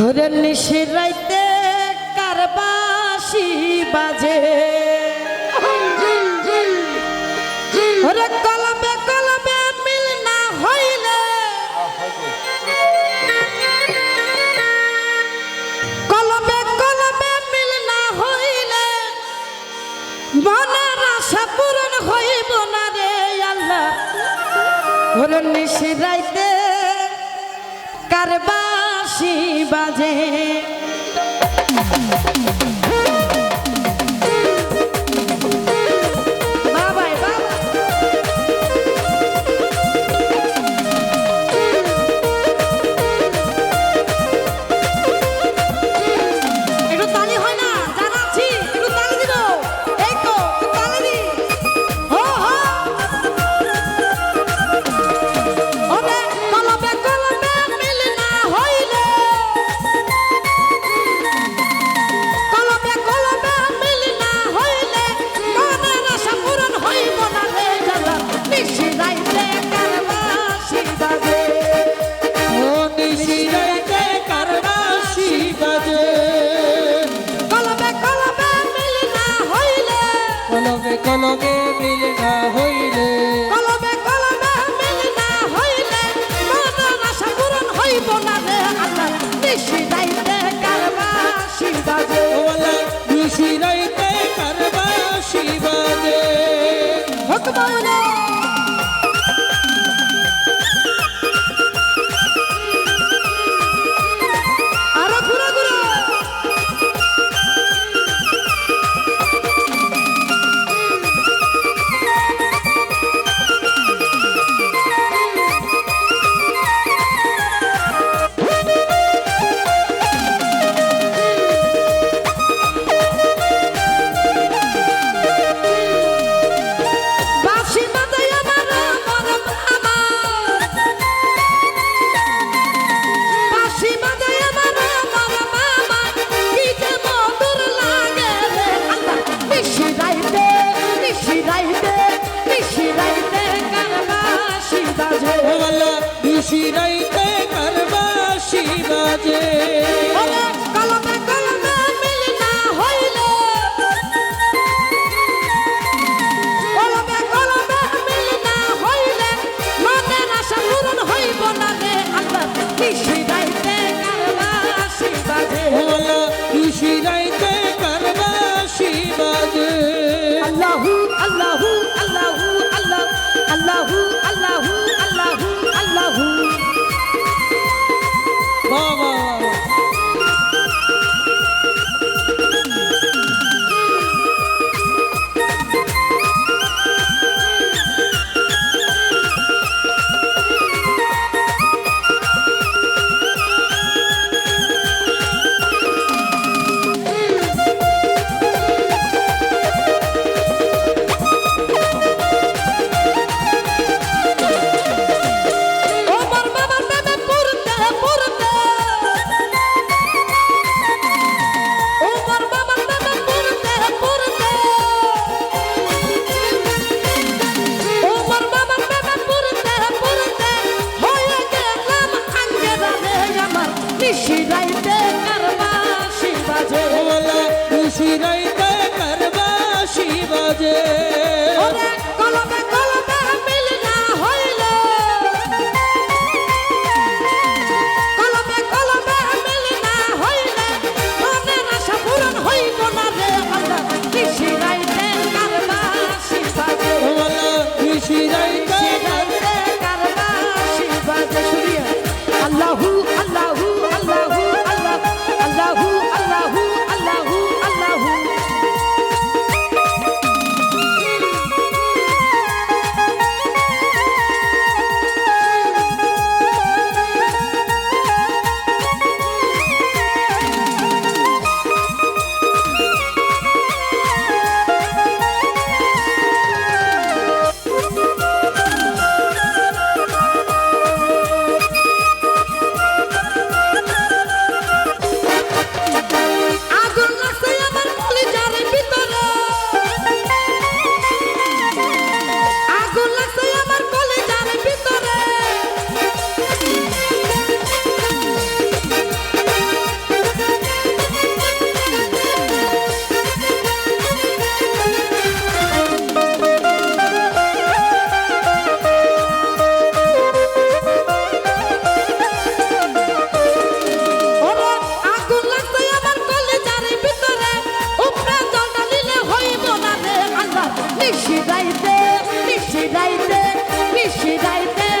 ওরে নিশির রাইতে কারবাসি বাজে। ওরে হইলে। মিল না হইলে। আশা পূরণ আল্লাহ। রাইতে কারবাস বাঁশি বাজে। কলমে মিল না হইলে। কলমে কলমে মিল না হইলে মনের আশা পূরণ হইব না রে আশা নিশি রাইতে কারবাসি বাজে ওলা নিশি রাইতে কারবাসি বাজে ভগবান gaite সিরাইতে করবা শিবাজে। কৃষি দায়িত্বে কৃষি দায়িত্বে